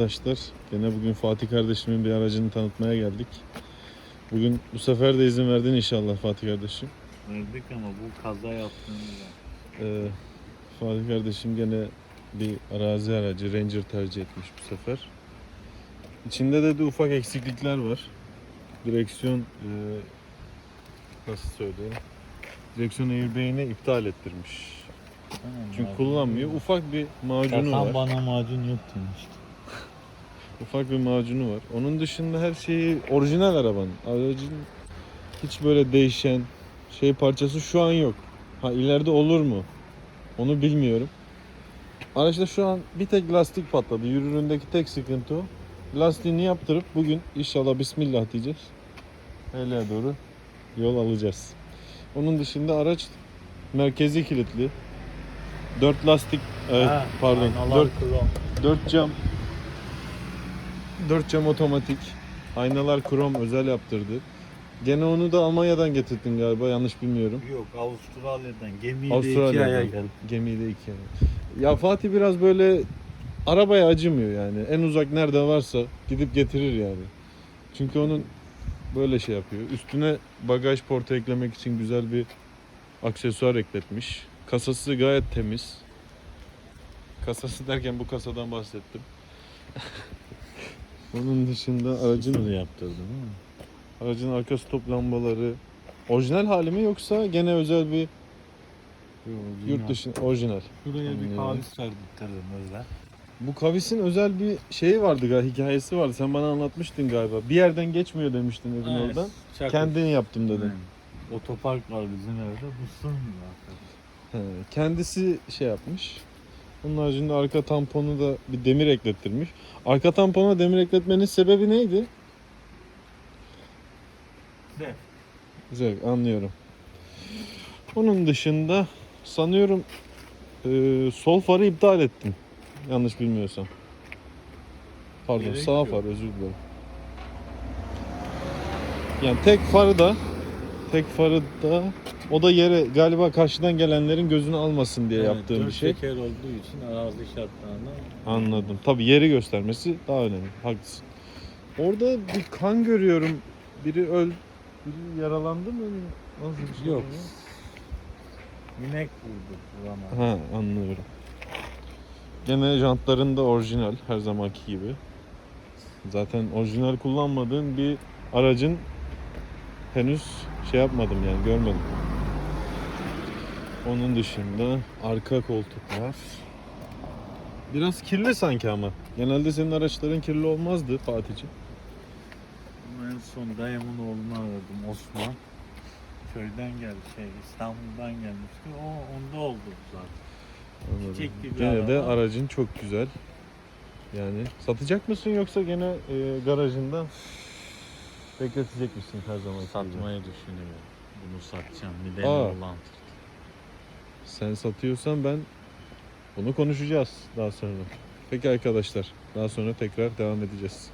arkadaşlar. Gene bugün Fatih kardeşimin bir aracını tanıtmaya geldik. Bugün bu sefer de izin verdin inşallah Fatih kardeşim. Verdik ama bu kaza yaptığımızda. Ee, Fatih kardeşim gene bir arazi aracı Ranger tercih etmiş bu sefer. İçinde de, de ufak eksiklikler var. Direksiyon e, nasıl söyleyeyim? Direksiyon airbag'ini iptal ettirmiş. Çünkü kullanmıyor. Ufak bir macunu Takan var. bana macun yok demişti. Ufak bir macunu var. Onun dışında her şeyi orijinal arabanın. Aracın hiç böyle değişen şey parçası şu an yok. Ha ileride olur mu? Onu bilmiyorum. Araçta şu an bir tek lastik patladı. Yürüründeki tek sıkıntı o. Lastiğini yaptırıp bugün inşallah bismillah diyeceğiz. Hele doğru yol alacağız. Onun dışında araç merkezi kilitli. 4 lastik, Ha, pardon, aynalar 4 krom. 4 cam 4 cam otomatik. Aynalar krom özel yaptırdı. Gene onu da Almanya'dan getirdin galiba yanlış bilmiyorum. Yok Avustralya'dan gemiyle iki Avustralya'dan. aya geldi. Gemiyle iki yana. Ya Fatih biraz böyle arabaya acımıyor yani. En uzak nerede varsa gidip getirir yani. Çünkü onun böyle şey yapıyor. Üstüne bagaj portu eklemek için güzel bir aksesuar ekletmiş. Kasası gayet temiz. Kasası derken bu kasadan bahsettim. Onun dışında aracın Bunu yaptırdım mi? aracın arka stop lambaları orijinal hali mi yoksa gene özel bir yurt dışı orijinal. Şuraya bir kavis serdirttirdim özel. Bu kavisin özel bir şeyi vardı galiba, hikayesi vardı. Sen bana anlatmıştın galiba. Bir yerden geçmiyor demiştin evin oradan. Çakır. Kendin yaptım dedin. Otopark var bizim evde. Bu sığmıyor arkadaş. He, kendisi şey yapmış. Onun haricinde arka tamponu da bir demir eklettirmiş. Arka tampona demir ekletmenin sebebi neydi? Zevk. Güzel anlıyorum. Onun dışında sanıyorum e, sol farı iptal ettim. Yanlış bilmiyorsam. Pardon Gerek sağ yok. far özür dilerim. Yani tek farı da tek farı da o da yere galiba karşıdan gelenlerin gözünü almasın diye Evet, yaptığım bir dört şey. teker olduğu için arazi şartlarında Anladım. Tabii yeri göstermesi daha önemli. Haklısın. Orada bir kan görüyorum. Biri öl, biri yaralandı mı? Nasıl bir şey? Yok. oluyor? Minek vurdu burama. Ha anlıyorum. Gene jantların da orijinal her zamanki gibi. Zaten orijinal kullanmadığım bir aracın henüz şey yapmadım yani görmedim. Onun dışında arka koltuklar biraz kirli sanki ama. Genelde senin araçların kirli olmazdı Fatih'ciğim. En son dayımın oğlunu aradım Osman. Köyden geldi şey İstanbul'dan gelmişti. O onda oldu zaten. Anladım. Çiçekli bir Gene de araba. aracın çok güzel. Yani satacak mısın yoksa gene e, garajında bekletecek misin her zaman? Satmayı düşünüyorum. Bunu satacağım. Bir Aa. olan. Sen satıyorsan ben bunu konuşacağız daha sonra. Peki arkadaşlar daha sonra tekrar devam edeceğiz.